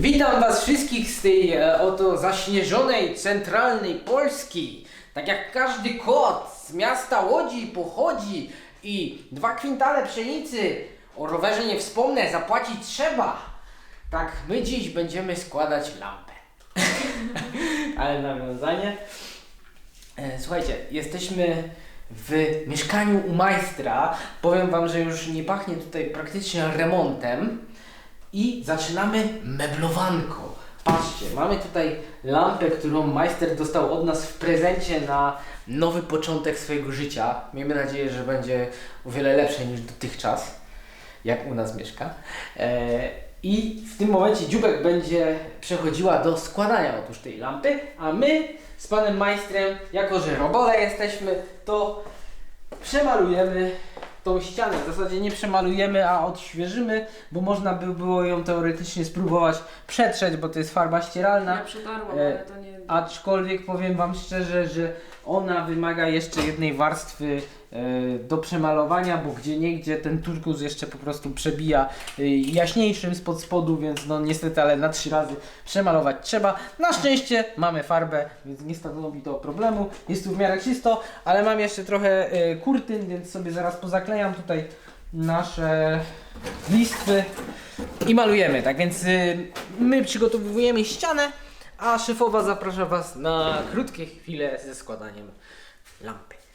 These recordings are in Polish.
Witam Was wszystkich z tej e, oto zaśnieżonej centralnej Polski. Tak jak każdy kot z miasta Łodzi pochodzi i dwa kwintale pszenicy, o rowerze nie wspomnę, zapłacić trzeba. Tak, my dziś będziemy składać lampę. Ale nawiązanie. E, Słuchajcie, jesteśmy w mieszkaniu u majstra. Powiem Wam, że już nie pachnie tutaj praktycznie remontem. I zaczynamy meblowanko. Patrzcie, mamy tutaj lampę, którą majster dostał od nas w prezencie na nowy początek swojego życia. Miejmy nadzieję, że będzie o wiele lepsze niż dotychczas, jak u nas mieszka. E, I w tym momencie dziubek będzie przechodziła do składania otóż tej lampy, a my z panem majstrem, jako że robole jesteśmy, to przemalujemy tą ścianę. W zasadzie nie przemalujemy, a odświeżymy, bo można by było ją teoretycznie spróbować przetrzeć, bo to jest farba ścieralna. Ja przetarłam, E, ale to nie... Aczkolwiek powiem Wam szczerze, że ona wymaga jeszcze jednej warstwy do przemalowania, bo gdzie niegdzie ten turkus jeszcze po prostu przebija e, jaśniejszym spod spodu, więc no niestety, ale na trzy razy przemalować trzeba. Na szczęście mamy farbę, więc nie stanowi to problemu. Jest tu w miarę czysto, ale mam jeszcze trochę e, kurtyn, więc sobie zaraz pozaklejam tutaj nasze listwy i malujemy. Tak więc my przygotowujemy ścianę, a szefowa zaprasza Was na krótkie chwile ze składaniem lampy.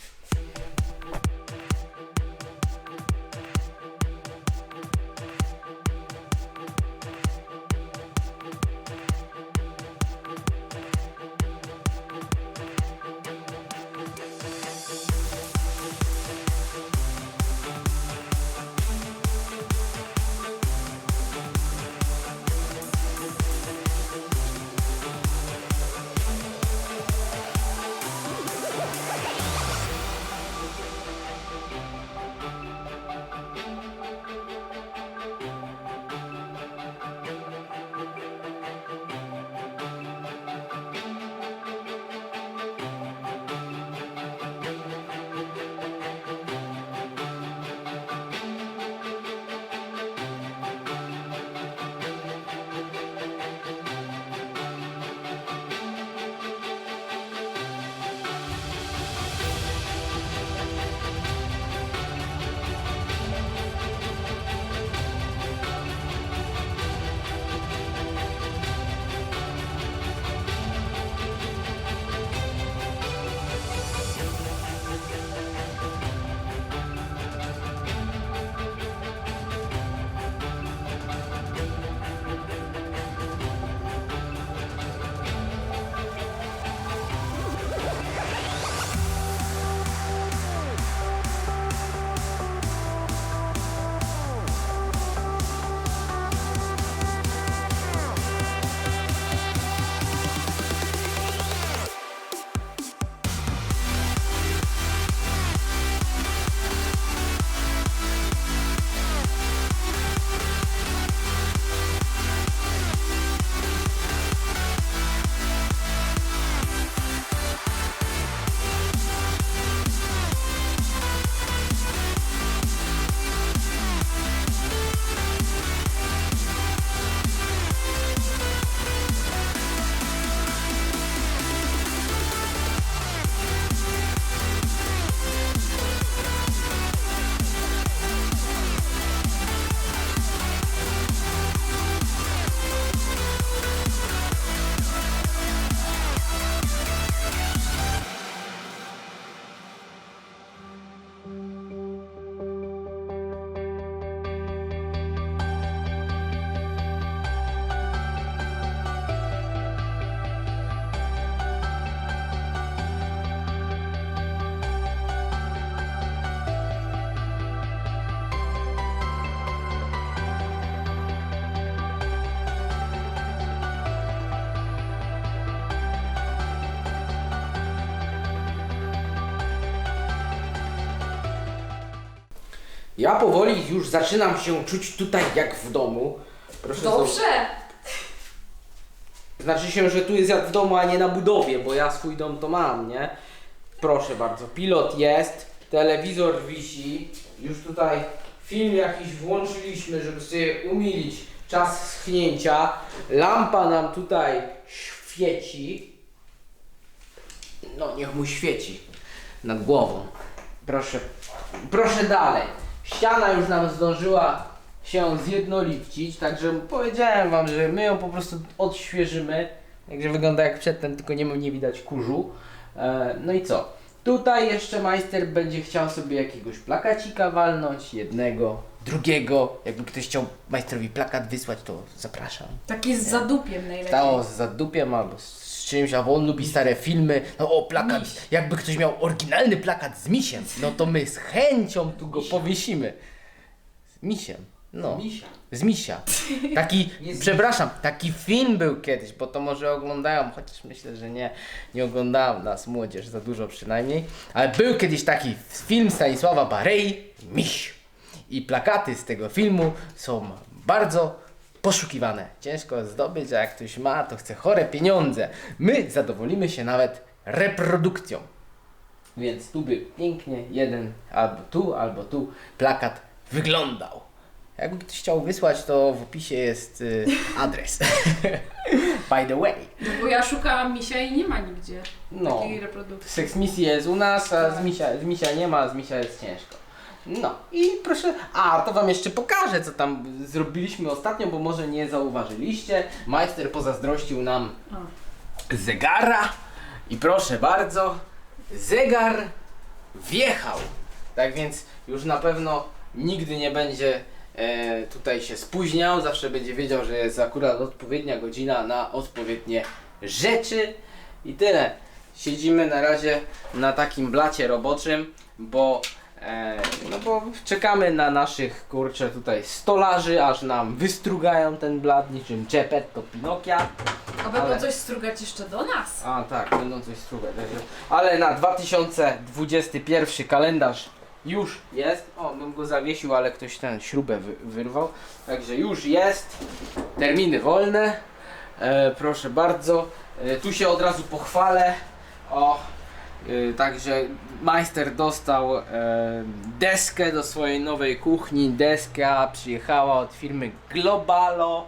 Ja powoli już zaczynam się czuć tutaj jak w domu. Proszę Dobrze! Znaczy się, że tu jest jak w domu, a nie na budowie, bo ja swój dom to mam, nie? Proszę bardzo, pilot jest, telewizor wisi, już tutaj film jakiś włączyliśmy, żeby sobie umilić czas schnięcia. Lampa nam tutaj świeci. No, niech mu świeci nad głową. Proszę, proszę dalej. Ściana już nam zdążyła się zjednolicić, także powiedziałem wam, że my ją po prostu odświeżymy. Także wygląda jak przedtem, tylko nie, nie widać kurzu. E, no i co? Tutaj jeszcze majster będzie chciał sobie jakiegoś plakacika walnąć, jednego, drugiego. Jakby ktoś chciał majstrowi plakat wysłać, to zapraszam. Taki z zadupiem najlepiej. Stało z zadupiem albo z czymś, albo on lubi stare filmy. No o, plakat, Miś. jakby ktoś miał oryginalny plakat z misiem, no to my z chęcią tu go powiesimy. Z misiem, no. Misia. Z misia. Taki, Nie z przepraszam, taki film był kiedyś, bo to może oglądają, chociaż myślę, że nie, nie oglądała nas młodzież za dużo przynajmniej, ale był kiedyś taki film Stanisława Barei, Miś. I plakaty z tego filmu są bardzo poszukiwane. Ciężko zdobyć, a jak ktoś ma, to chce chore pieniądze. My zadowolimy się nawet reprodukcją. Więc tu by pięknie jeden albo tu, albo tu plakat wyglądał. Jakby ktoś chciał wysłać, to w opisie jest y, adres. By the way. No bo ja szukałam misia i nie ma nigdzie No. takiej reprodukcji. Seks misji jest u nas, a z misia, z misia nie ma, a z misia jest ciężko. No i proszę, a to wam jeszcze pokażę, co tam zrobiliśmy ostatnio, bo może nie zauważyliście. Majster pozazdrościł nam zegara i proszę bardzo, zegar wjechał. Tak więc już na pewno nigdy nie będzie e, tutaj się spóźniał, zawsze będzie wiedział, że jest akurat odpowiednia godzina na odpowiednie rzeczy i tyle. Siedzimy na razie na takim blacie roboczym, bo e, no bo czekamy na naszych kurczę tutaj stolarzy, aż nam wystrugają ten blat niczym Geppetto Pinokia. A będą Ale- coś strugać jeszcze do nas. A tak, będą coś strugać. także- Ale na 2021 kalendarz już jest. O, bym go zawiesił, ale ktoś ten śrubę wy, wyrwał. Także już jest. Terminy wolne. E, proszę bardzo. E, tu się od razu pochwalę. O, także majster dostał e, deskę do swojej nowej kuchni. Deska przyjechała od firmy Globalo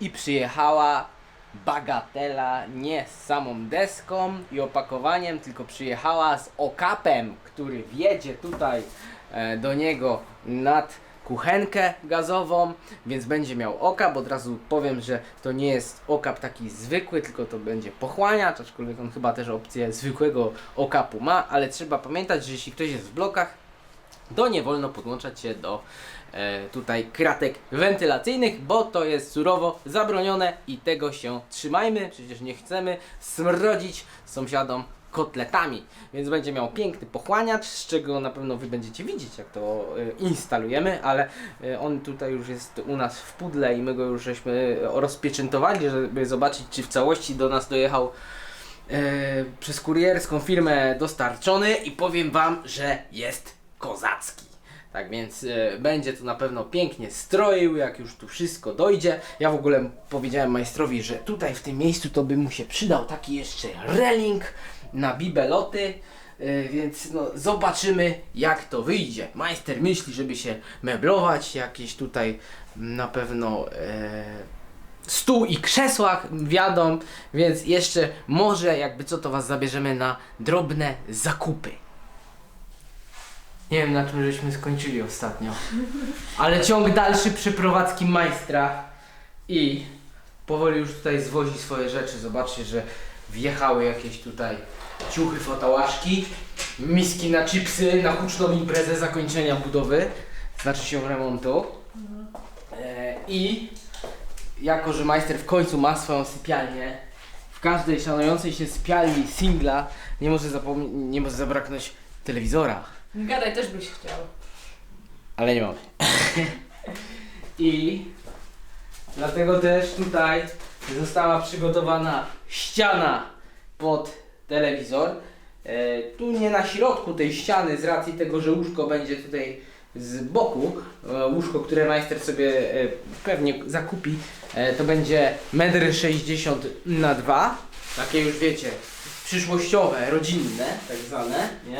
i przyjechała bagatela nie z samą deską i opakowaniem, tylko przyjechała z okapem, który wjedzie tutaj e, do niego nad kuchenkę gazową, więc będzie miał okap. Od razu powiem, że to nie jest okap taki zwykły, tylko to będzie pochłaniacz, aczkolwiek on chyba też opcję zwykłego okapu ma, ale trzeba pamiętać, że jeśli ktoś jest w blokach, to nie wolno podłączać się do e, tutaj kratek wentylacyjnych, bo to jest surowo zabronione i tego się trzymajmy. Przecież nie chcemy smrodzić sąsiadom kotletami. Więc będzie miał piękny pochłaniacz, z czego na pewno Wy będziecie widzieć, jak to e, instalujemy, ale e, on tutaj już jest u nas w pudle i my go już żeśmy rozpieczętowali, żeby zobaczyć, czy w całości do nas dojechał e, przez kurierską firmę dostarczony i powiem Wam, że jest kozacki. Tak więc będzie to na pewno pięknie stroił, jak już tu wszystko dojdzie. Ja w ogóle powiedziałem majstrowi, że tutaj w tym miejscu to by mu się przydał taki jeszcze reling na bibeloty. e, Więc no, zobaczymy jak to wyjdzie. Majster myśli, żeby się meblować, jakieś tutaj na pewno e, stół i krzesłach wiadą, więc jeszcze może jakby co to was zabierzemy na drobne zakupy. Nie wiem na czym żeśmy skończyli ostatnio, ale ciąg dalszy przeprowadzki majstra i powoli już tutaj zwozi swoje rzeczy. Zobaczcie, że wjechały jakieś tutaj ciuchy, fotałaszki, miski na chipsy, na huczną imprezę zakończenia budowy, znaczy się remontu. E, I jako, że majster w końcu ma swoją sypialnię, w każdej szanującej się sypialni singla nie może, nie może zabraknąć telewizora. Gadaj, też byś chciał. Ale nie mamy. I dlatego też tutaj została przygotowana ściana pod telewizor. E, tu nie na środku tej ściany, z racji tego, że łóżko będzie tutaj z boku, e, łóżko, które majster sobie e, pewnie zakupi, to będzie 1,60 m na 2 Takie już wiecie, przyszłościowe, rodzinne, tak zwane, nie?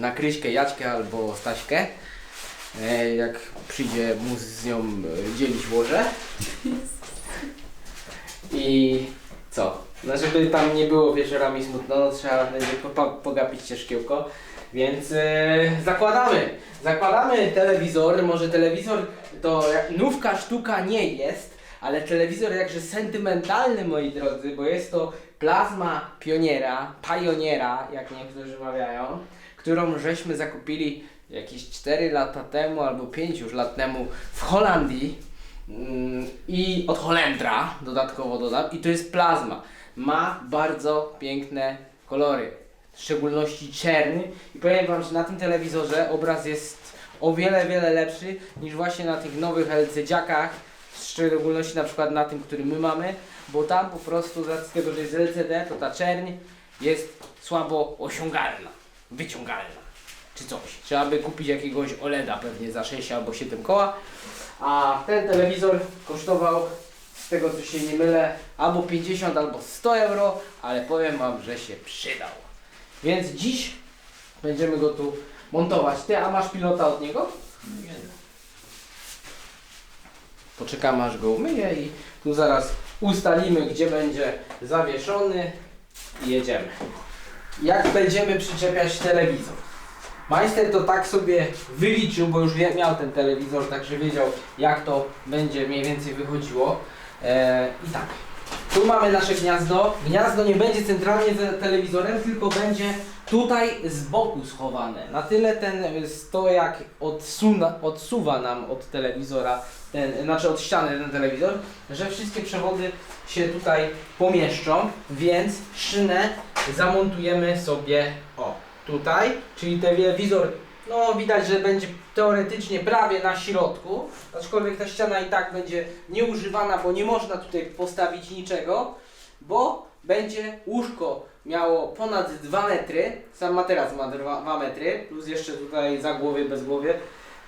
Na Kryśkę, Jaćkę albo Staśkę. Jak przyjdzie mu z nią dzielić łoże. I co? No żeby tam nie było wieczorami smutno, no trzeba będzie po, pogapić się szkiełko. Więc e, zakładamy. Zakładamy telewizor. Może telewizor to nówka sztuka nie jest, ale telewizor jakże sentymentalny moi drodzy, bo jest to plazma pioniera, pajoniera, jak niektórzy mawiają, którą żeśmy zakupili jakieś 4 lata temu albo 5 już lat temu w Holandii. Mm, I od Holendra dodatkowo dodam. I to jest plazma. Ma bardzo piękne kolory. W szczególności czerny. I powiem Wam, że na tym telewizorze obraz jest o wiele, wiele lepszy niż właśnie na tych nowych LCD-dziakach. W szczególności na przykład na tym, który my mamy. Bo tam po prostu z racji tego, że jest LCD, to ta czerń jest słabo osiągalna. Wyciągalna. Czy coś. Trzeba by kupić jakiegoś OLEDa pewnie za 6 albo 7 koła. A ten telewizor kosztował, tego co się nie mylę, albo 50, albo 100 euro, ale powiem Wam, że się przydał. Więc dziś będziemy go tu montować. Ty, a masz pilota od niego? Poczekamy aż go umyję i tu zaraz ustalimy, gdzie będzie zawieszony i jedziemy. Jak będziemy przyczepiać telewizor? Majster to tak sobie wyliczył, bo już miał ten telewizor, także wiedział jak to będzie mniej więcej wychodziło. E, I tak, tu mamy nasze gniazdo. Gniazdo nie będzie centralnie za telewizorem, tylko będzie tutaj z boku schowane. Na tyle ten stojak odsuna, odsuwa nam od telewizora, ten, znaczy od ściany ten telewizor, że wszystkie przewody się tutaj pomieszczą, więc szynę zamontujemy sobie o tutaj, czyli telewizor, no widać, że będzie teoretycznie prawie na środku, aczkolwiek ta ściana i tak będzie nieużywana, bo nie można tutaj postawić niczego, bo będzie łóżko miało ponad 2 metry, sam materac ma 2 metry, plus jeszcze tutaj za głowie, bez głowie,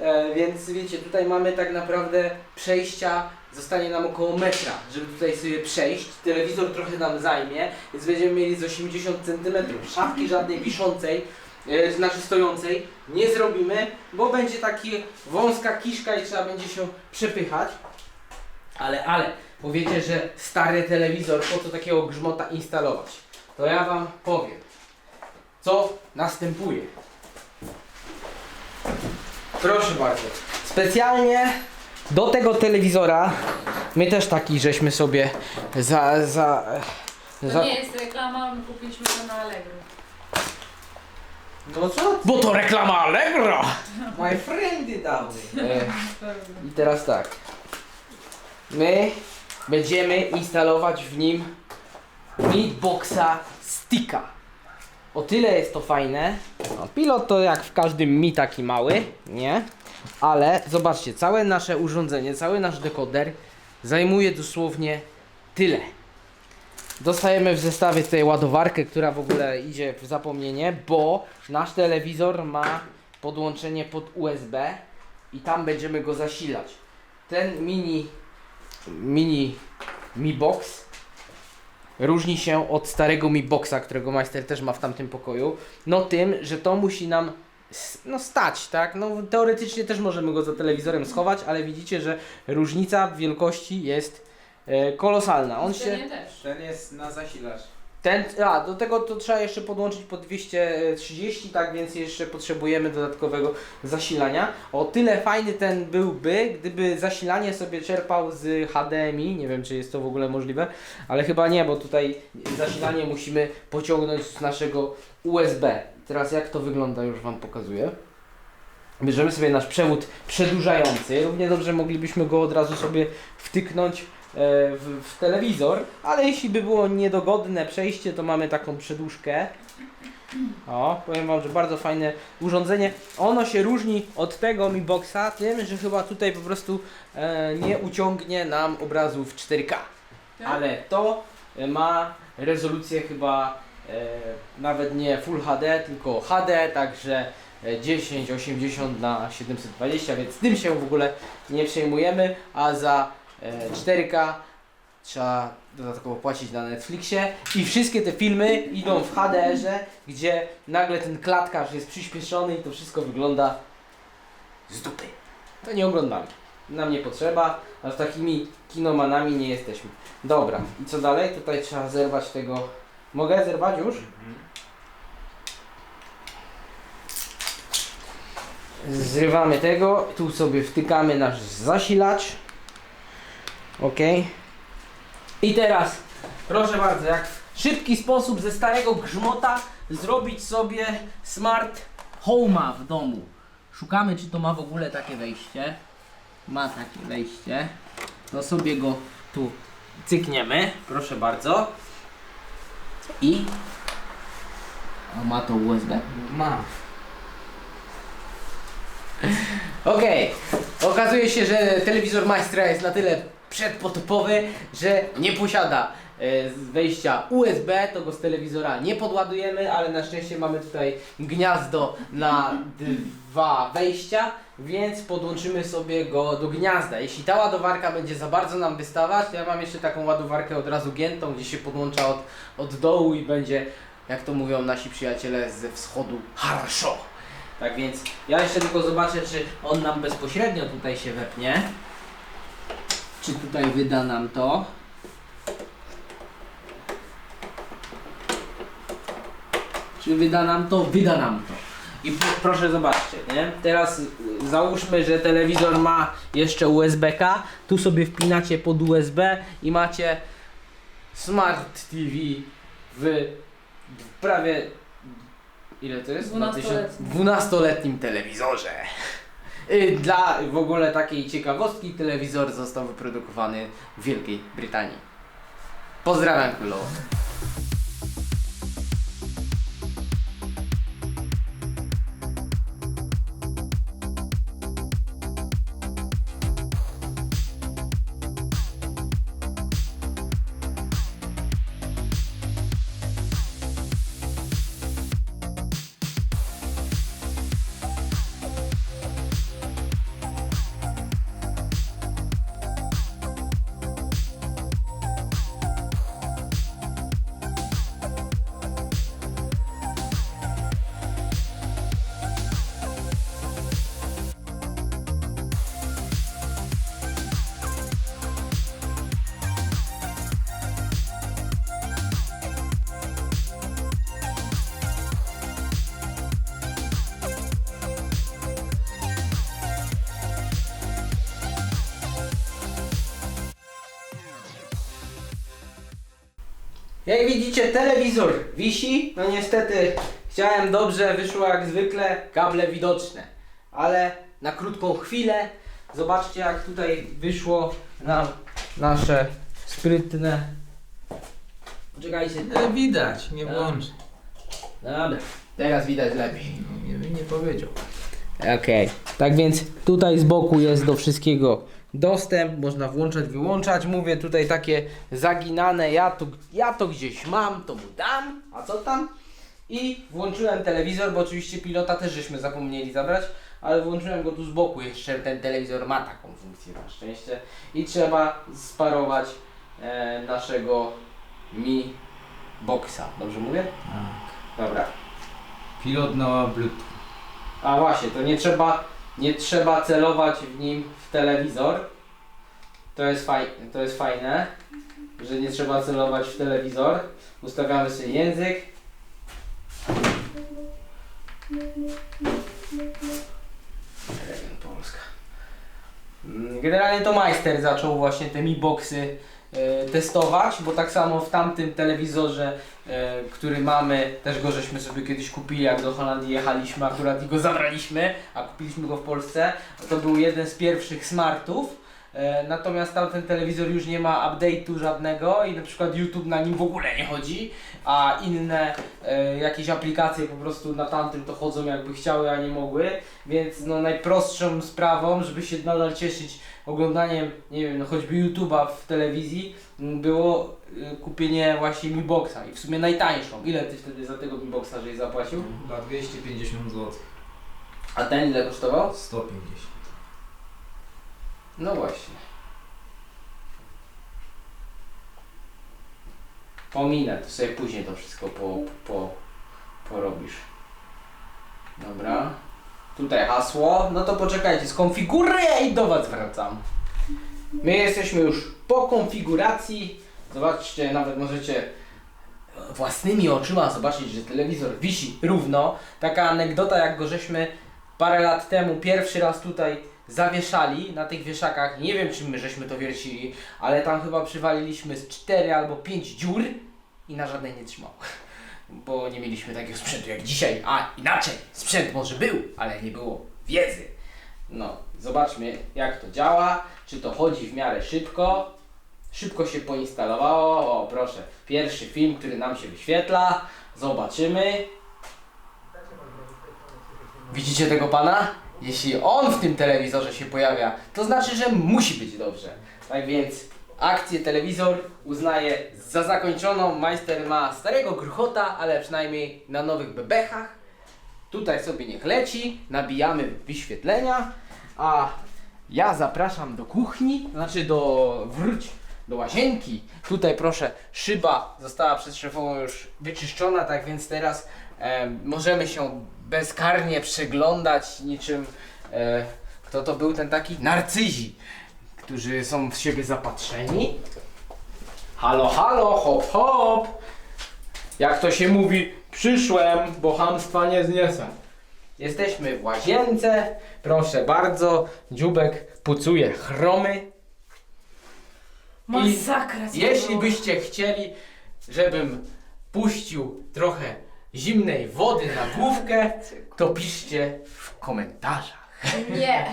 e, więc wiecie, tutaj mamy tak naprawdę przejścia, zostanie nam około metra, żeby tutaj sobie przejść, telewizor trochę nam zajmie, więc będziemy mieli z 80 cm, szafki żadnej wiszącej, znaczy stojącej nie zrobimy, bo będzie taki wąska kiszka i trzeba będzie się przepychać. Ale, ale, powiecie, że stary telewizor, po co takiego grzmota instalować? To ja wam powiem, co następuje. Proszę bardzo. Specjalnie do tego telewizora, my też taki żeśmy sobie za, za, To za nie jest reklama, my kupiliśmy to na Allegro. No co? Bo to reklama Allegro! My friendy dały. E, I teraz tak. My będziemy instalować w nim Meatboxa Sticka. O tyle jest to fajne. No, pilot to jak w każdym mi taki mały, nie? Ale zobaczcie, całe nasze urządzenie, cały nasz dekoder zajmuje dosłownie tyle. Dostajemy w zestawie tutaj ładowarkę, która w ogóle idzie w zapomnienie, bo nasz telewizor ma podłączenie pod USB i tam będziemy go zasilać. Ten mini mini Mi Box różni się od starego Mi Boxa, którego majster też ma w tamtym pokoju, no tym, że to musi nam no stać, tak? No teoretycznie też możemy go za telewizorem schować, ale widzicie, że różnica w wielkości jest e, kolosalna. On się Ten też. Ten jest na zasilacz. ten, a do tego to trzeba jeszcze podłączyć po 230, tak więc jeszcze potrzebujemy dodatkowego zasilania. O tyle fajny ten byłby, gdyby zasilanie sobie czerpał z HDMI, nie wiem czy jest to w ogóle możliwe, ale chyba nie, bo tutaj zasilanie musimy pociągnąć z naszego USB. Teraz jak to wygląda już Wam pokazuję. Bierzemy sobie nasz przewód przedłużający. Równie dobrze moglibyśmy go od razu sobie wtyknąć w, w telewizor, ale jeśli by było niedogodne przejście, to mamy taką przedłużkę. O, powiem Wam, że bardzo fajne urządzenie. Ono się różni od tego Mi Boxa tym, że chyba tutaj po prostu e, nie uciągnie nam obrazu w 4K. Tak? Ale to e, ma rezolucję chyba e, nawet nie Full HD, tylko HD, także e, 1080 na 720, więc tym się w ogóle nie przejmujemy, a za e, 4K trzeba dodatkowo płacić na Netflixie i wszystkie te filmy idą w HDR-ze, gdzie nagle ten klatkarz jest przyspieszony i to wszystko wygląda z dupy. To nie oglądamy. nam nie potrzeba, aż takimi kinomanami nie jesteśmy. Dobra, i co dalej? Tutaj trzeba zerwać tego. Mogę zerwać już? Zrywamy tego, tu sobie wtykamy nasz zasilacz. Ok. I teraz, proszę bardzo, jak w szybki sposób ze starego grzmota zrobić sobie smart home'a w domu. Szukamy, czy to ma w ogóle takie wejście. Ma takie wejście. To sobie go tu cykniemy, proszę bardzo. I... A ma to USB? Ma. Okej, okazuje się, że telewizor Maestra jest na tyle przedpotopowy, że nie posiada e, wejścia USB, to go z telewizora nie podładujemy, ale na szczęście mamy tutaj gniazdo na dwa wejścia, więc podłączymy sobie go do gniazda. Jeśli ta ładowarka będzie za bardzo nam wystawać, to ja mam jeszcze taką ładowarkę od razu giętą, gdzie się podłącza od, od dołu i będzie, jak to mówią nasi przyjaciele ze wschodu, harszo. Tak więc ja jeszcze tylko zobaczę, czy on nam bezpośrednio tutaj się wepnie. Czy tutaj wyda nam to. Czy wyda nam to? Wyda nam to. I proszę zobaczcie, nie? Teraz załóżmy, że telewizor ma jeszcze USB-K. Tu sobie wpinacie pod USB i macie Smart TV w, w prawie ile to jest? 12-letnim. 12-letnim telewizorze. Y, Dla w ogóle takiej ciekawostki telewizor został wyprodukowany w Wielkiej Brytanii. Pozdrawiam królowo. Jak widzicie, telewizor wisi. No niestety, chciałem dobrze, wyszło jak zwykle, kable widoczne. Ale na krótką chwilę, zobaczcie jak tutaj wyszło nam nasze sprytne... Poczekajcie. E, widać, nie A. włącz. Dobra, teraz widać lepiej. No, nie, nie powiedział. Okej, tak więc tutaj z boku jest do wszystkiego dostęp, można włączać, wyłączać. Mówię tutaj takie zaginane, ja to, ja to gdzieś mam, to mu dam, a co tam? I włączyłem telewizor, bo oczywiście pilota też żeśmy zapomnieli zabrać, ale włączyłem go tu z boku jeszcze, ten telewizor ma taką funkcję na szczęście. I trzeba sparować e, naszego Mi Boxa, dobrze mówię? Tak. Dobra. Pilot na Bluetooth. A właśnie, to nie trzeba, nie trzeba celować w nim w telewizor. To jest, faj, to jest fajne, że nie trzeba celować w telewizor. Ustawiamy sobie język. Polska. Generalnie to majster zaczął właśnie te Mi Boxy testować, bo tak samo w tamtym telewizorze, e, który mamy, też go żeśmy sobie kiedyś kupili, jak do Holandii jechaliśmy akurat i go zabraliśmy, a kupiliśmy go w Polsce. To był jeden z pierwszych smartów. E, Natomiast tamten telewizor już nie ma update'u żadnego i na przykład YouTube na nim w ogóle nie chodzi, a inne e, jakieś aplikacje po prostu na tamtym to chodzą jakby chciały, a nie mogły, więc no najprostszą sprawą, żeby się nadal cieszyć oglądaniem, nie wiem, no choćby YouTube'a w telewizji, było y, kupienie właśnie Mi Boxa i w sumie najtańszą. Ile ty wtedy za tego Mi Boxa żeś zapłacił? Dla 250 zł. A ten ile kosztował? 150. No właśnie. Pominę, to sobie później to wszystko po, po, porobisz. Dobra. Tutaj hasło. No to poczekajcie, skonfiguruję i do Was wracam. My jesteśmy już po konfiguracji. Zobaczcie, nawet możecie własnymi oczyma zobaczyć, że telewizor wisi równo. Taka anegdota, jak go żeśmy parę lat temu pierwszy raz tutaj zawieszali na tych wieszakach. Nie wiem, czym my żeśmy to wiercili, ale tam chyba przywaliliśmy z 4 albo 5 dziur i na żadnej nie trzymał. Bo nie mieliśmy takiego sprzętu jak dzisiaj. A inaczej, sprzęt może był, ale nie było wiedzy. No, zobaczmy jak to działa, czy to chodzi w miarę szybko. Szybko się poinstalowało. O, proszę, pierwszy film, który nam się wyświetla. Zobaczymy. Widzicie tego pana? Jeśli on w tym telewizorze się pojawia, to znaczy, że musi być dobrze. Tak więc akcję telewizor uznaje za zakończoną. Majster ma starego gruchota, ale przynajmniej na nowych bebechach. Tutaj sobie niech leci, nabijamy wyświetlenia, a ja zapraszam do kuchni, znaczy do wróć do łazienki. Tutaj proszę, szyba została przez szefową już wyczyszczona, tak więc teraz e, możemy się bezkarnie przeglądać niczym e, kto to był ten taki? Narcyzi, którzy są w siebie zapatrzeni. Halo, halo, hop, hop. Jak to się mówi, przyszłem, bo hamstwa nie zniesę. Jesteśmy w łazience. Proszę bardzo, dziubek pucuje chromy. Masakra. co Jeśli było. byście chcieli, żebym puścił trochę zimnej wody na główkę, to piszcie w komentarzach. Nie.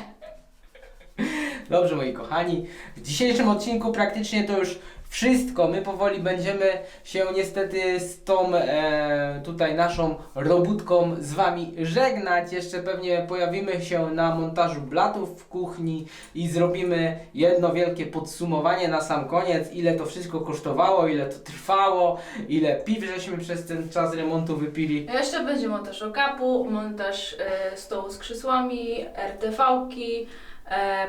Dobrze, moi kochani, w dzisiejszym odcinku praktycznie to już wszystko. My powoli będziemy się niestety z tą e, tutaj naszą robótką z Wami żegnać. Jeszcze pewnie pojawimy się na montażu blatów w kuchni i zrobimy jedno wielkie podsumowanie na sam koniec, ile to wszystko kosztowało, ile to trwało, ile piw żeśmy przez ten czas remontu wypili. Jeszcze będzie montaż okapu, montaż e, stołu z krzesłami, RTV-ki,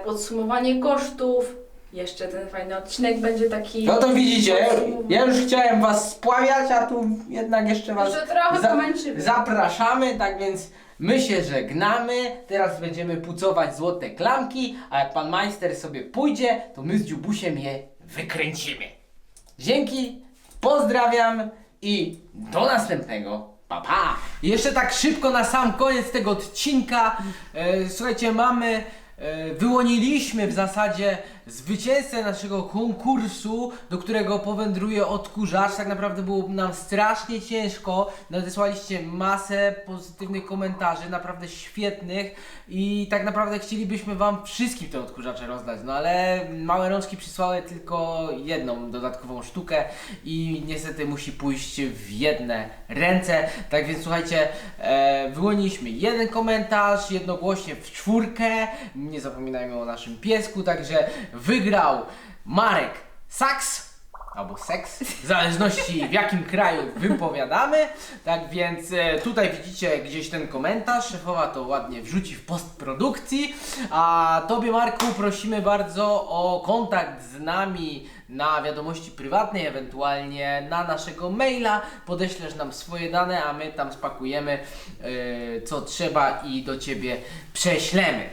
podsumowanie kosztów. Jeszcze ten fajny odcinek będzie taki. No to widzicie, ja już chciałem Was spławiać, a tu jednak jeszcze Was Jeszcze trochę za- pomęczymy. Zapraszamy, tak więc my się żegnamy. Teraz będziemy pucować złote klamki, a jak pan majster sobie pójdzie, to my z dziubusiem je wykręcimy. Dzięki, pozdrawiam i do następnego. Pa, pa. Jeszcze tak szybko na sam koniec tego odcinka. E, słuchajcie, mamy. E, wyłoniliśmy w zasadzie zwycięzcę naszego konkursu, do którego powędruje odkurzacz. Tak naprawdę było nam strasznie ciężko. Nadesłaliście masę pozytywnych komentarzy, naprawdę świetnych. I tak naprawdę chcielibyśmy Wam wszystkim te odkurzacze rozdać. No ale małe rączki przysłały tylko jedną dodatkową sztukę i niestety musi pójść w jedne ręce. Tak więc słuchajcie, e, wyłoniliśmy jeden komentarz jednogłośnie w czwórkę. Nie zapominajmy o naszym piesku, także wygrał Marek Saks. Albo seks, w zależności w jakim kraju wypowiadamy. Tak więc e, tutaj widzicie gdzieś ten komentarz. Szefowa to ładnie wrzuci w postprodukcji. A Tobie, Marku, prosimy bardzo o kontakt z nami na wiadomości prywatnej, ewentualnie na naszego maila. Podeślesz nam swoje dane, a my tam spakujemy e, co trzeba i do Ciebie prześlemy.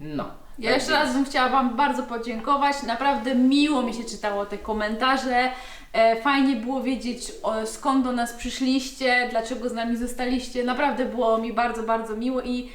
No. Ja jeszcze raz bym chciała Wam bardzo podziękować. Naprawdę miło mi się czytało te komentarze. E, fajnie było wiedzieć skąd do nas przyszliście, dlaczego z nami zostaliście. Naprawdę było mi bardzo, bardzo miło i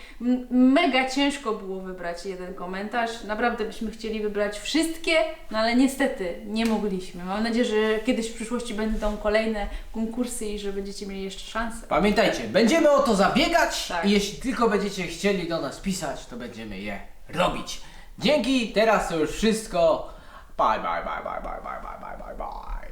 mega ciężko było wybrać jeden komentarz. Naprawdę byśmy chcieli wybrać wszystkie, no ale niestety nie mogliśmy. Mam nadzieję, że kiedyś w przyszłości będą kolejne konkursy i że będziecie mieli jeszcze szansę. Pamiętajcie, będziemy o to zabiegać Tak. i jeśli tylko będziecie chcieli do nas pisać, to będziemy je robić. Dzięki, teraz to już wszystko. Bye, bye, bye, bye, bye, bye, bye, bye, bye.